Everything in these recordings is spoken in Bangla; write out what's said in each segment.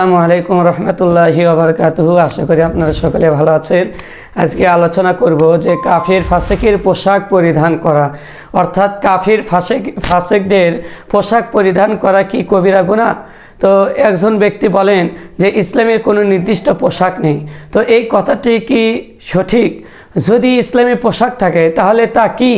আসসালামু আলাইকুম রহমতুল্লাহি ওবরকাতুহু আশা করি আপনারা সকলে ভালো আছেন। আজকে আলোচনা করব যে কাফির ফাসেকের পোশাক পরিধান করা। অর্থাৎ কাফির ফাসেক, ফাসেকদের পোশাক পরিধান করা কি কবিরা গুণা তো একজন ব্যক্তি বলেন যে ইসলামের কোনো নির্দিষ্ট পোশাক নেই। তো এই কথাটি কি সঠিক? যদি ইসলামী পোশাক থাকে, তাহলে তা কি?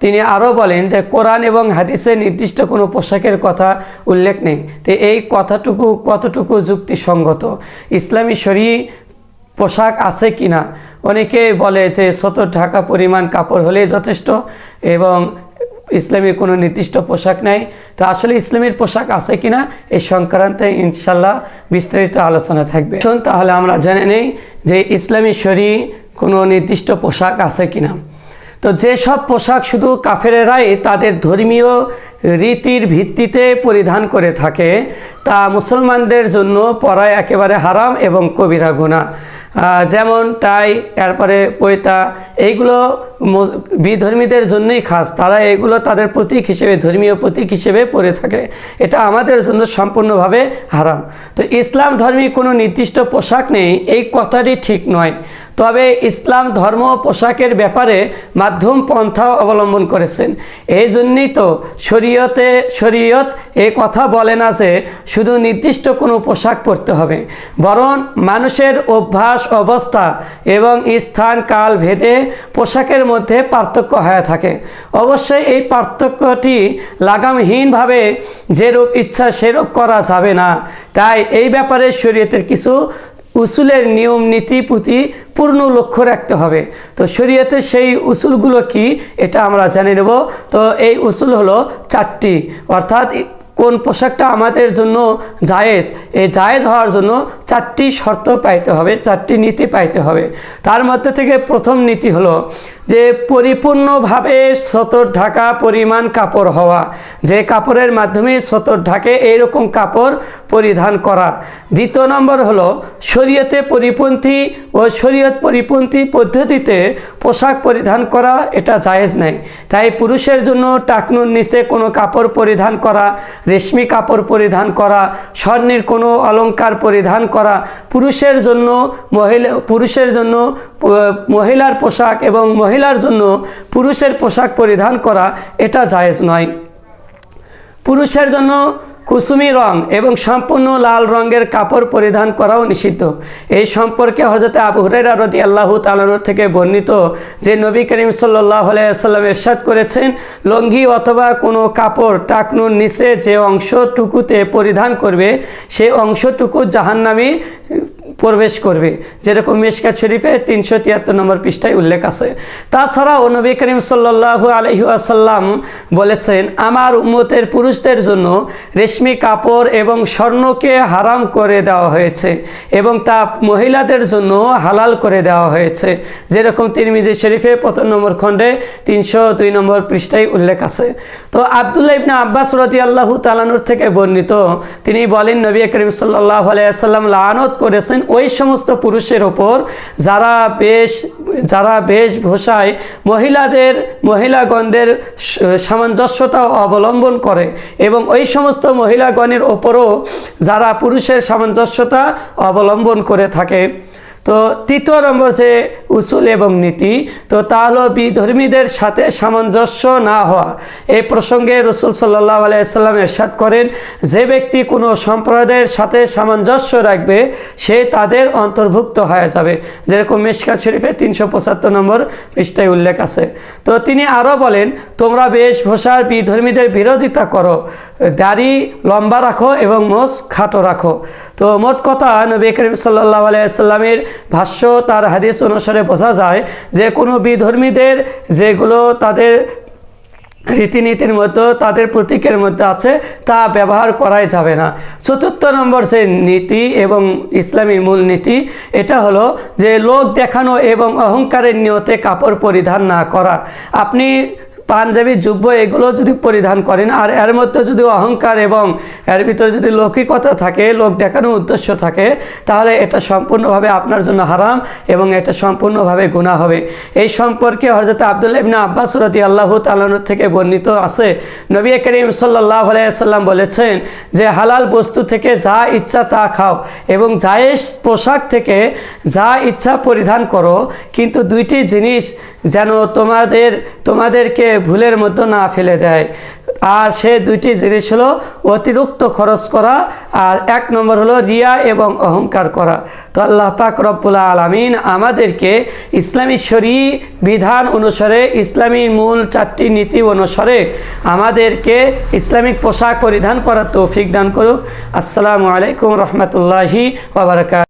তিনি আরও বলেন যে কোরআন এবং হাদিসে নির্দিষ্ট কোনো পোশাকের কথা উল্লেখ নেই। তো এই কথাটুকু কতটুকু যুক্তিসঙ্গত? ইসলামী শরী পোশাক আছে কি না অনেকে বলে যে শত ঢাকা পরিমাণ কাপড় হলেই যথেষ্ট এবং ইসলামের কোনো নির্দিষ্ট পোশাক নেই। তো আসলে ইসলামের পোশাক আছে কিনা এই সংক্রান্তে ইনশাল্লাহ বিস্তারিত আলোচনা থাকবে। তাহলে আমরা জেনে নেই যে ইসলামী শরী কোনো নির্দিষ্ট পোশাক আছে কিনা। তো যেসব পোশাক শুধু কাফেরেরাই তাদের ধর্মীয় রীতির ভিত্তিতে পরিধান করে থাকে, তা মুসলমানদের জন্য পরায় একেবারে হারাম এবং কবিরা গুণা যেমন টাই, এরপরে পৈতা এইগুলো বিধর্মীদের জন্যই খাস। তারা এগুলো তাদের প্রতীক হিসেবে, ধর্মীয় প্রতীক হিসেবে পরে থাকে। এটা আমাদের জন্য সম্পূর্ণভাবে হারাম। তো ইসলাম ধর্মী কোনো নির্দিষ্ট পোশাক নেই, এই কথাটি ঠিক নয়। তবে ইসলাম ধর্ম পোশাকের ব্যাপারে মাধ্যম পন্থা অবলম্বন করেছেন। এই জন্যই তো শরীয়তে শরীয়ত এ কথা বলে না যে শুধু নির্দিষ্ট কোনো পোশাক পরতে হবে, বরং মানুষের অভ্যাস, অবস্থা এবং স্থান, কাল, ভেদে পোশাকের মধ্যে পার্থক্য হয়ে থাকে। অবশ্যই এই পার্থক্যটি লাগামহীনভাবে যেরূপ ইচ্ছা সেরূপ করা যাবে না। তাই এই ব্যাপারে শরীয়তের কিছু উসুলের নিয়ম, নীতি প্রতি পূর্ণ লক্ষ্য রাখতে হবে। তো শরীয়তে সেই উসুলগুলো কি, এটা আমরা জানে নেব। তো এই উসুল হলো চারটি। অর্থাৎ কোন পোশাকটা আমাদের জন্য জায়েজ, এই জায়েজ হওয়ার জন্য চারটি শর্ত পাইতে হবে, চারটি নীতি পাইতে হবে। তার মধ্যে থেকে প্রথম নীতি হলো যে পরিপূর্ণভাবে সতর ঢাকা পরিমাণ কাপড় হওয়া, যে কাপড়ের মাধ্যমে সতর ঢাকে এইরকম কাপড় পরিধান করা। দ্বিতীয় নম্বর হলো শরীয়তে পরিপন্থী ও শরীয়ত পরিপন্থী পদ্ধতিতে পোশাক পরিধান করা, এটা জায়েজ নাই। তাই পুরুষের জন্য টাকনুর নিচে কোনো কাপড় পরিধান করা, রেশমি কাপড় পরিধান করা, স্বর্ণের কোনো অলংকার পরিধান করা, পুরুষের জন্য মহিলা পুরুষের জন্য মহিলার পোশাক এবং মহিলার জন্য পুরুষের পোশাক পরিধান করা এটা জায়েজ নয়। পুরুষের জন্য কুসুমি রং এবং সম্পূর্ণ লাল রঙের কাপড় পরিধান করাও নিষিদ্ধ। এই সম্পর্কে হজরত আবু হুরাইরা রদি আল্লাহ তালানোর থেকে বর্ণিত যে নবী করিম সাল্লাহ আলাইসাল্লাম এরশাদ করেছেন লঙ্ঘি অথবা কোনো কাপড় টাকনুর নিচে যে অংশটুকুতে পরিধান করবে সেই অংশটুকু জাহান্নামী প্রবেশ করবে। যেরকম মেশকাত শরীফে তিনশো তিয়াত্তর নম্বর পৃষ্ঠায় উল্লেখ আছে। তাছাড়াও নবী করিম সাল্লাহ আলহি আসাল্লাম বলেছেন, আমার উম্মতের পুরুষদের জন্য রেশমি কাপড় এবং স্বর্ণকে হারাম করে দেওয়া হয়েছে এবং তা মহিলাদের জন্য হালাল করে দেওয়া হয়েছে। যেরকম তিরমিজি শরীফে প্রথম নম্বর খণ্ডে তিনশো দুই নম্বর পৃষ্ঠায় উল্লেখ আছে। তো আবদুল্লাহ ইবনা আব্বাস রদি আল্লাহ তালানুর থেকে বর্ণিত, তিনি বলেন, নবী করিম সাল্লাহ আলাইসাল্লাম লানত করেছেন ওই সমস্ত পুরুষের ওপর যারা বেশ, যারা বেশভূষায় মহিলাদের, মহিলাগণদের সামঞ্জস্যতা অবলম্বন করে এবং ওই সমস্ত মহিলাগণের ওপরও যারা পুরুষের সামঞ্জস্যতা অবলম্বন করে থাকে তো তৃতীয় নম্বর যে উসুল এবং নীতি। তো তা হলো বিধর্মীদের সাথে সামঞ্জস্য না হওয়া। এই প্রসঙ্গে রসুল সাল্লাহ আলাইসাল্লাম এরশাদ করেন, যে ব্যক্তি কোনো সম্প্রদায়ের সাথে সামঞ্জস্য রাখবে, সে তাদের অন্তর্ভুক্ত হয়ে যাবে। যেরকম মেশকাত শরীফে তিনশো পঁচাত্তর নম্বর পৃষ্ঠায় উল্লেখ আছে। তো তিনি আরও বলেন, তোমরা বেশভূষার বিধর্মীদের বিরোধিতা করো। দাড়ি লম্বা রাখো এবং মোষ খাটো রাখো। তো মোট কথা নবী করিম সাল্লাহ আলাইসাল্লামের ভাষ্য, তার হাদিস অনুসারে বোঝা যায় যে কোনো বিধর্মীদের যেগুলো তাদের রীতিনীতির মধ্যে, তাদের প্রতীকের মধ্যে আছে, তা ব্যবহার করাই যাবে না। চতুর্থ নম্বর যে নীতি এবং ইসলামী মূল নীতি, এটা হলো যে লোক দেখানো এবং অহংকারের নিয়তে কাপড় পরিধান না করা। আপনি পাঞ্জাবি, জুব্ব এগুলো যদি পরিধান করেন, আর এর মধ্যে যদি অহংকার এবং এর ভিতরে যদি লৌকিকতা থাকে, লোক দেখানোর উদ্দেশ্য থাকে, তাহলে এটা সম্পূর্ণভাবে আপনার জন্য হারাম এবং এটা সম্পূর্ণভাবে গুণা হবে। এই সম্পর্কে হজরত আবদুল্লাহ ইবনা আব্বাস রতি আল্লাহ তালানোর থেকে বর্ণিত আছে। নবী করিম সাল্লাহ আলাইসাল্লাম বলেছেন যে, হালাল বস্তু থেকে যা ইচ্ছা তা খাও এবং জায়েজ পোশাক থেকে যা ইচ্ছা পরিধান করো, কিন্তু দুইটি জিনিস যেন তোমাদের, তোমাদেরকে ভুলের মধ্যে না ফেলে দেয়। আর সে দুইটি জিনিস হলো অতিরিক্ত খরচ করা আর এক নম্বর হলো রিয়া এবং অহংকার করা। তো আল্লাহ পাক রব্বুল আলমিন আমাদেরকে ইসলামী শরী বিধান অনুসারে ইসলামী মূল চারটি নীতি অনুসারে আমাদেরকে ইসলামিক পোশাক পরিধান করার তৌফিক দান করুক। আসসালামু আলাইকুম রহমতুল্লাহি ওবরাকাত